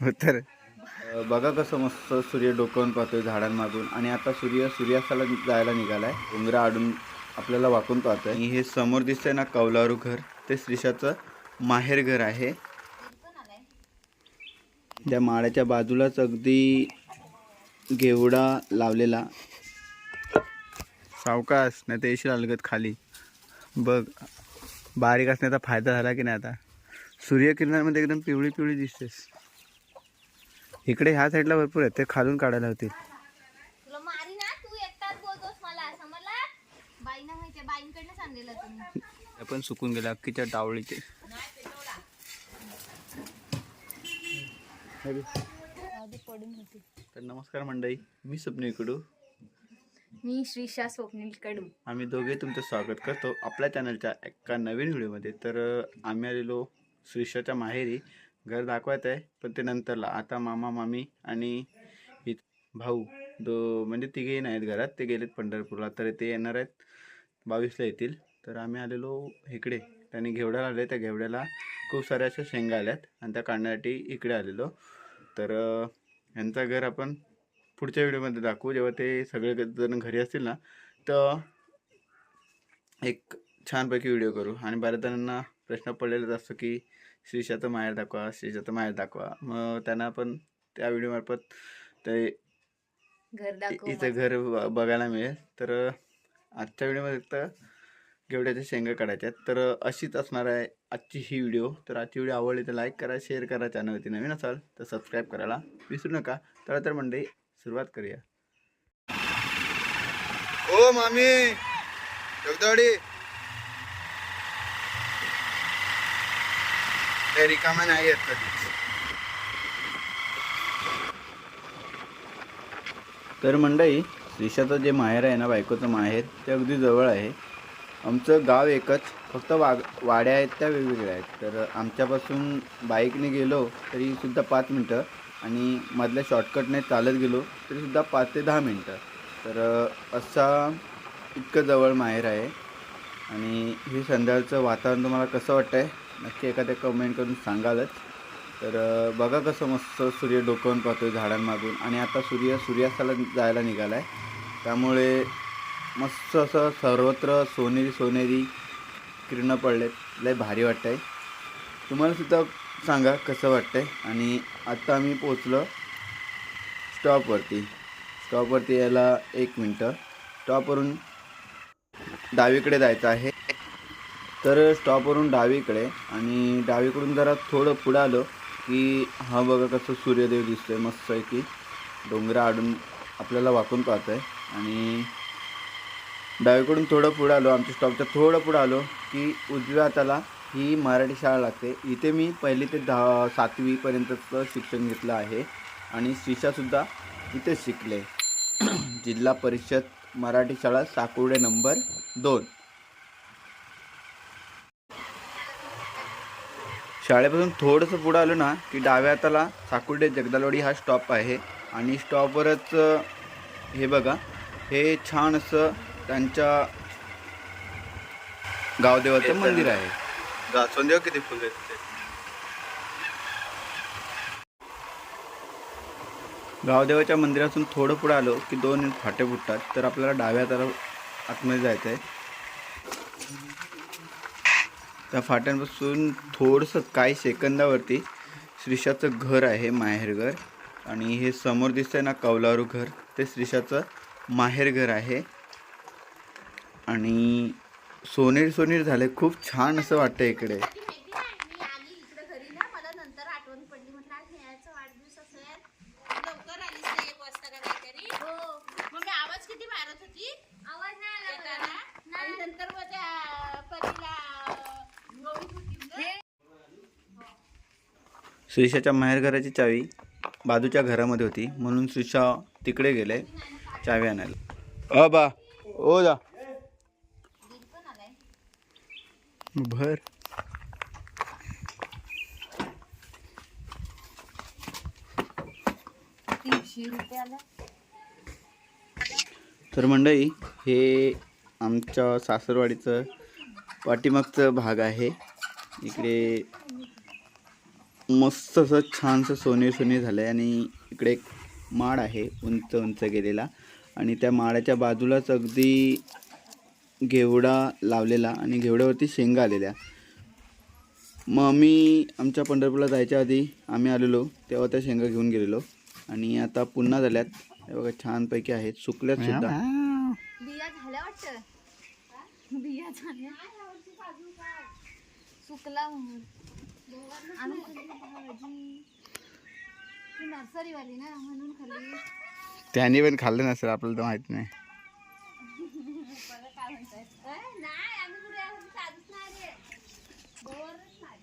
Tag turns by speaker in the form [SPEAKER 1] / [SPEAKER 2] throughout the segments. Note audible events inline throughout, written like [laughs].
[SPEAKER 1] हो तर.
[SPEAKER 2] बघा कसं मस्त सूर्य डोकावून पाहतोय झाडांमागून. आणि आता सूर्य सूर्यास्ताला जायला निघालाय. उंगरा आडून आपल्याला वाकून पाहतोय. आणि हे समोर दिसतंय ना कौलारू घर. ते श्रीषाचं माहेर घर आहे. त्या माळ्याच्या बाजूलाच अगदी घेवडा लावलेला.
[SPEAKER 1] सावकाश नाही ते येशील अलगत खाली. बघ बारीक असण्याचा फायदा झाला की नाही आता? सूर्यकिरणांमध्ये एकदम पिवळी पिवळी दिसतेस. इकडे ह्या साईडला भरपूर आहेत ते खालून काढायला होतील.
[SPEAKER 3] तुला मारी ना तू एकटाच बोलतोस मला समजला? बाईना माहितीये बाईंकडनं आणलेलं तुम्ही
[SPEAKER 1] आपण सुकून गेला अक्कीच्या डावळीचे.
[SPEAKER 3] पडून होती
[SPEAKER 2] तर नमस्कार मंडळी मी स्वप्नील कडू.
[SPEAKER 3] मी श्रीशा स्वप्नील कडू.
[SPEAKER 2] आम्ही दोघे तुमचं स्वागत करतो आपल्या चॅनलच्या एका नवीन व्हिडिओमध्ये तर आम्ही आलेलो श्रीषाच्या माहेरी. घर दाखवत आहे पण ते नंतरला. आता मामा मामी आणि भाऊ दो म्हणजे तिघेही नाहीत घरात. ते गेलेत पंढरपूरला. तर ते येणार आहेत. बावीसला येतील. तर आम्ही आलेलो इकडे. त्यांनी घेवड्याला आले. त्या घेवड्याला खूप साऱ्या अशा शेंगा आल्यात. आणि त्या काढण्यासाठी इकडे आलेलो. तर यांचा घर आपण पुढच्या व्हिडिओमध्ये दाखवू. जेव्हा ते सगळे जण घरी असतील ना तर एक छानपैकी व्हिडिओ करू. आणि बऱ्याच जणांना प्रश्न पडलेलाच असतो की श्रीषाचं माहेर दाखवा श्रीषाचं माहेर दाखवा. मग त्यांना पण त्या व्हिडिओमार्फत ते
[SPEAKER 3] घर दाखव
[SPEAKER 2] इथं घर बघायला मिळेल. तर आजच्या व्हिडिओमध्ये तर गेवड्याच्या शेंगा काढायच्या आहेत. तर अशीच असणार आहे आजची ही व्हिडिओ तर आजची व्हिडिओ आवडली तर लाईक करा शेअर करा चॅनलवरती नवीन असाल तर सबस्क्राईब करायला विसरू नका. तर तर मंडळी सुरुवात करूया.
[SPEAKER 1] ओ मामी जगदावडी हे रिकामे नाही येत कधी
[SPEAKER 2] तर मंडई श्रीषाचं जे माहेर आहे ना बायकोचं माहेर ते अगदी जवळ आहे. आमचं गाव एकच फक्त वाग वाड्या आहेत त्या वेगवेगळ्या आहेत. तर आमच्यापासून बाईकने गेलो तरीसुद्धा पाच मिनटं. आणि मधल्या शॉर्टकटने चालत गेलो तरीसुद्धा पाच ते दहा मिनटं. तर असा इतकं जवळ माहेर आहे. आणि हे संध्याकाळचं वातावरण तुम्हाला कसं वाटतं आहे नक्की एखाद्या कमेंट करून सांगालच. तर बघा कसं मस्त सूर्य डोकावून आहे झाडांमागून. आणि आता सूर्य सूर्यास्ताला जायला निघाला आहे त्यामुळे मस्त असं सर्वत्र सोनेरी सोनेरी किरणं पडलेत. लय भारी वाटतं तुम्हाला सुद्धा सांगा कसं वाटतंय. आणि आत्ता आम्ही पोचलो स्टॉपवरती. स्टॉपवरती यायला एक मिनटं. स्टॉपवरून डावीकडे जायचं आहे. तर स्टॉपवरून डावीकडे आणि डावीकडून जरा थोडं पुढं आलो की हा बघा कसं सूर्यदेव दिसतोय मस्त आहे की डोंगरा आडून आपल्याला वाकून पाहत आहे आणि डावीकडून थोडं पुढं आलो आमच्या स्टॉपच्या थोडं पुढं आलो की उजव्या हाताला ही मराठी शाळा लागते. इथे मी पहिली ते दहा सातवीपर्यंतचं शिक्षण घेतलं आहे आणि शिशासुद्धा इथेच शिकले. जिल्हा परिषद मराठी शाळा साकुर्डे नंबर दोन. शाळेपासून थोडंसं पुढं आलो ना की डाव्या हाताला साकुर्डे जगदालवाडी हा स्टॉप आहे. आणि स्टॉपवरच हे बघा हे छान असं त्यांच्या गावदेवाचं मंदिर आहे.
[SPEAKER 1] जास्वंदीवर किती फुलं आहेत
[SPEAKER 2] गावदेवाच्या मंदिरातून थोडं पुढं आलो की दोन फाटे फुटतात तर आपल्याला डाव्या हाताला आतमध्ये जायचं आहे त्या फाट्यांपासून थोडंसं काही सेकंदावरती श्रीषाचं घर आहे माहेरघर आणि हे समोर दिसतंय ना कौलारू घर. ते श्रीषाचं माहेरघर आहे. आणि सोनेर सोनेर झाले खूप छान असं वाटतं इकडे
[SPEAKER 3] मी आली इकडे घरी ना मला नंतर आठवण पडली म्हटलं आज नेहाचा वाढदिवस असेल लवकर आलीस ना एक वाजता का काहीतरी हो मग मी आवाज किती मारत होती आवाज नाही आला आणि नंतर मग त्या परीला गवळीत होती
[SPEAKER 2] श्रीषाच्या माहेरघराची चावी बाजूच्या घरामध्ये होती. म्हणून श्रीषा तिकडे गेले चावी आणायला. अ बा. ओ जा. भर तर मंडळी हे आमच्या सासरवाडीचं पाठीमागचं भाग आहे. इकडे
[SPEAKER 4] मस्त असं छानसं सोने सोने झालं आहे आणि इकडे एक माड आहे उंच उंच गेलेला. आणि त्या माडाच्या बाजूलाच अगदी घेवडा लावलेला आणि घेवड्यावरती शेंगा आलेल्या. मग आम्ही आमच्या पंढरपूरला जायच्या आधी आम्ही आलेलो तेव्हा त्या शेंगा घेऊन गेलेलो. आणि आता पुन्हा झाल्यात. हे बघा छानपैकी आहेत. सुकल्यात सुद्धा.
[SPEAKER 3] बिया त्याने खाल्ली भाजी ती नर्सरीवाली ना म्हणून खाल्ली
[SPEAKER 2] पण खाल्लं नसेल आपल्याला तर माहीत नाही.
[SPEAKER 3] बरं काय म्हणताय अं, नाही आम्ही कुठे साधूच नाही रे गोवरच नाही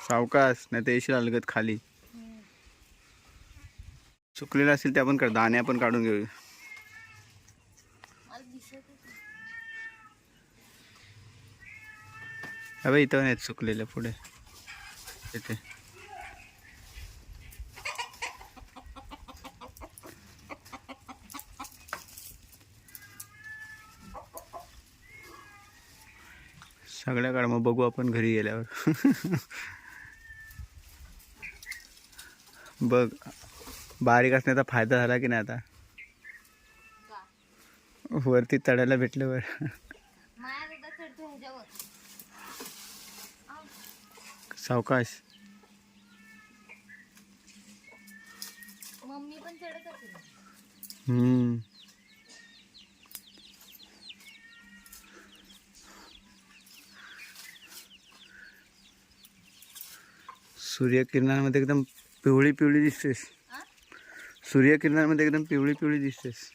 [SPEAKER 2] सावकाश नाही तर येशील अलगत खाली. सुकलेलं असेल ते आपण काढ दाणे आपण काढून घेऊ
[SPEAKER 3] मला दिसत होतं.
[SPEAKER 2] अबे इथं नाहीत सुकलेले पुढे. तिथे सगळ्या काढ मग बघू आपण घरी गेल्यावर. बघ बारीक असण्याचा फायदा झाला की नाही आता? वरती तळायला भेटल्यावर.
[SPEAKER 3] माया
[SPEAKER 2] सावकाश.
[SPEAKER 3] मम्मी पण चढत असेल
[SPEAKER 2] हम्म. सूर्यकिरणांमध्ये एकदम पिवळी पिवळी दिसतेस? सूर्यकिरणांमध्ये एकदम पिवळी पिवळी दिसतेस.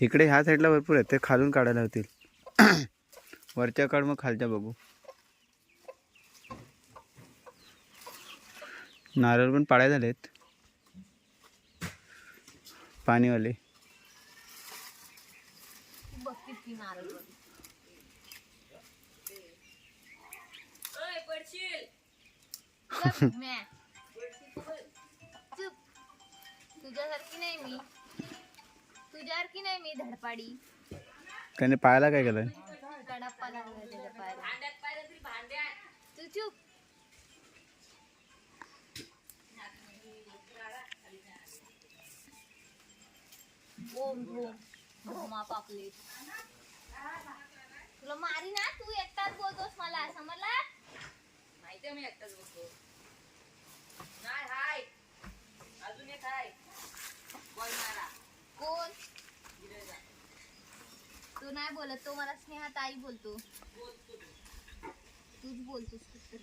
[SPEAKER 2] इकडे ह्या साईडला भरपूर आहेत ते खालून काढायला होतील. वरच्या काढ मग खालच्या बघू. नारळ पण पाळ्या झालेत. पाणीवाले.
[SPEAKER 3] तुझ्यासारखी नाही मी. तुझ्यासारखी नाही मी धडपाडी.
[SPEAKER 2] त्याने पायाला काय केलं
[SPEAKER 3] कडप्पा लागला त्याच्या पायाला तू चुप ओम भोम भोमा पापलेट. तुला मारी ना तू एकटाच बोलतोस मला समजला?
[SPEAKER 1] माहिती मी एकटाच बघतो नाही हाय. अजून एक हाय. बॉल मारा
[SPEAKER 3] कोण? तू नाही बोलत तो मला स्नेहा ताई बोलतो. तूच बोलतोस फक्त.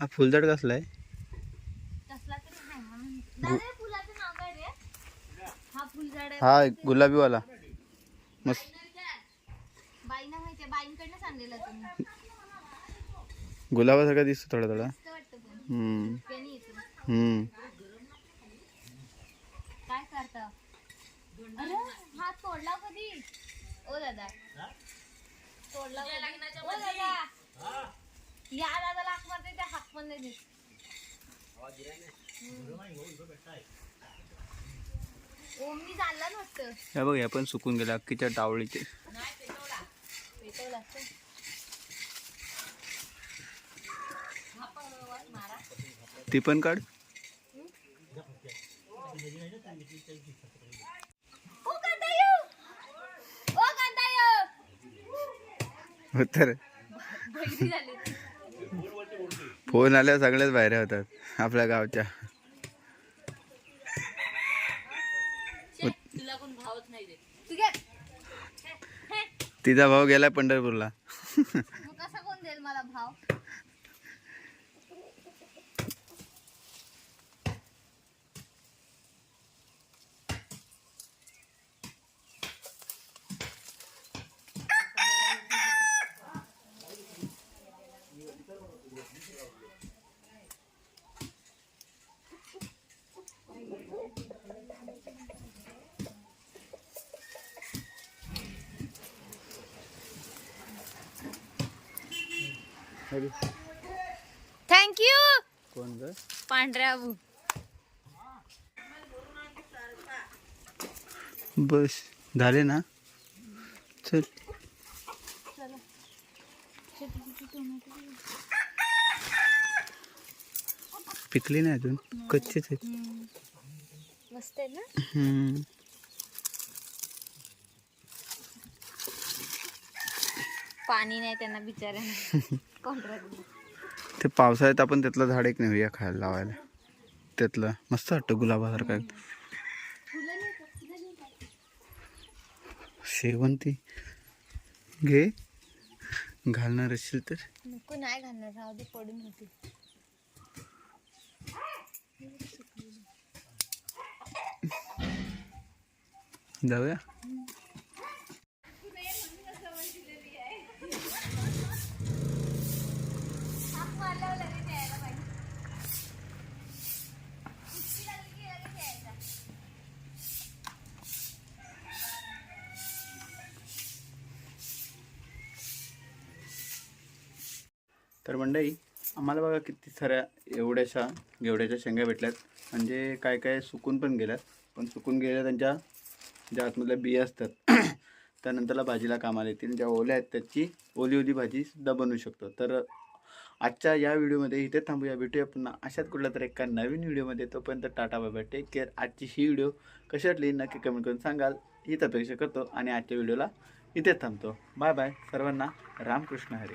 [SPEAKER 2] हा फुलझाड कसला आहे?
[SPEAKER 3] कसला तरी आहे म्हणून दादा या फुलाचं नाव काय रे? हा फुलझाड आहे
[SPEAKER 2] हा गुलाबीवाला. मस्त.
[SPEAKER 3] बाईना माहितीये बाईंकडनं आणलेला तुम्ही.
[SPEAKER 2] गुलाबासारखा दिसतो थोडा थोडा.
[SPEAKER 3] मस्त वाटतं पण.
[SPEAKER 2] हम्म.
[SPEAKER 3] त्याने येतो
[SPEAKER 2] हम्म.
[SPEAKER 3] करता अरे हा तोडला कधी? ओ दादा. तोडला कधी? ओ दादा. या दादाला हाक मारते त्या हाक पण नाही देत. ओमनी चालला नसतं
[SPEAKER 2] हे बघ हे पण सुकून गेला अख्खीच्या टावळीचे
[SPEAKER 3] पेटवलं. असतं. हा पण वर मारा.
[SPEAKER 2] ती पण काढ
[SPEAKER 3] ओ कांतायू ओ कांतायू
[SPEAKER 2] हो तर.
[SPEAKER 3] बहिरी झाली
[SPEAKER 2] फोन आल्यावर सगळ्याच बाहेर होतात आपल्या गावच्या. तिचा भाऊ गेला पंढरपूरला.
[SPEAKER 3] थँक यू कोण
[SPEAKER 2] ग?
[SPEAKER 3] पांढऱ्या
[SPEAKER 2] बस झाले ना? चल. पिकली नाही अजून? कच्चीच आहेत.
[SPEAKER 3] मस्त आहे ना? पाणी नाही त्यांना बिचाऱ्यांना. [laughs]
[SPEAKER 2] ते पावसाळ्यात आपण त्यातलं झाड एक नेऊया खायला लावायला. त्यातलं मस्त वाटतं गुलाबासारखं. शेवंती. घे. घालणार असेल तर.
[SPEAKER 3] नको नाही घालणार. राहू दे पडून होती.
[SPEAKER 2] जाऊया. तर मंडई आम्हाला बघा किती साऱ्या एवढ्याशा घेवड्याच्या शेंगा भेटल्यात. म्हणजे काय काय सुकून पण गेल्यात. पण सुकून गेल्या त्यांच्या ज्या आतमधल्या बिया असतात [clears throat] त्यानंतरला भाजीला कामाला येतील. ज्या ओल्या आहेत त्याची ओली ओली भाजीसुद्धा बनवू शकतो. तर आजच्या या व्हिडिओमध्ये इथे थांबूया भेटूया पुन्हा अशाच कुठल्या तर एका नवीन व्हिडिओमध्ये. तोपर्यंत टाटा बाय टेक केअर आजची ही व्हिडिओ कशी वाटली नक्की कमेंट करून सांगाल. हीच अपेक्षा करतो आणि आजच्या व्हिडिओला इथेच थांबतो. बाय बाय सर्वांना रामकृष्ण हरी.